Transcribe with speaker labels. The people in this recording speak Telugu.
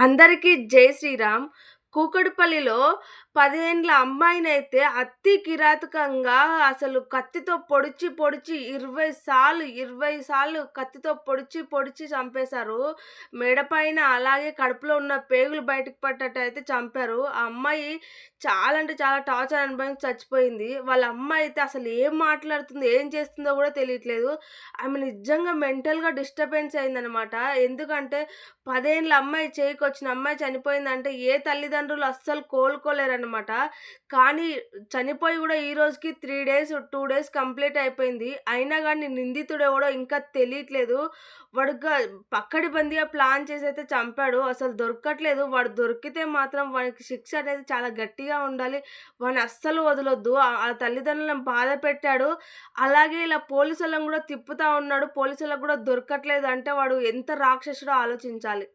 Speaker 1: అందరికీ జై శ్రీరామ్. కూకడుపల్లిలో 10 అమ్మాయినైతే అతి కిరాతకంగా అసలు కత్తితో పొడిచి, పొడిచి 20 సార్లు, 20 సార్లు కత్తితో పొడిచి, పొడిచి చంపేశారు. మెడపైన అలాగే కడుపులో ఉన్న పేగులు బయటకు పడ్డట్టయితే చంపారు. ఆ అమ్మాయి చాలా అంటే చాలా టార్చర్ అనుభవించి చచ్చిపోయింది. వాళ్ళ అమ్మాయి అయితే అసలు ఏం మాట్లాడుతుందో, ఏం చేస్తుందో కూడా తెలియట్లేదు. ఆమె నిజంగా మెంటల్‌గా డిస్టర్బెన్స్ అయిందనమాట. ఎందుకంటే 10 అమ్మాయి చేయకొచ్చిన అమ్మాయి చనిపోయిందంటే ఏ తల్లిదండ్రులు అస్సలు కోలుకోలేరు అనమాట కానీ చనిపోయి కూడా ఈ రోజుకి three days, two days complete అయిపోయింది. అయినా కానీ నిందితుడు ఎవడో ఇంకా తెలియట్లేదు. వాడు పక్కడి పక్కడబందీగా ప్లాన్ చేసి అయితే చంపాడు. అసలు దొరకట్లేదు. వాడు దొరికితే మాత్రం వానికి శిక్ష అనేది చాలా గట్టిగా ఉండాలి. వాడిని అస్సలు వదలొద్దు. ఆ తల్లిదండ్రులను బాధ పెట్టాడు. అలాగే ఇలా పోలీసులను కూడా తిప్పుతా ఉన్నాడు. పోలీసులకు కూడా దొరకట్లేదు అంటే వాడు ఎంత రాక్షసుడో ఆలోచించాలి.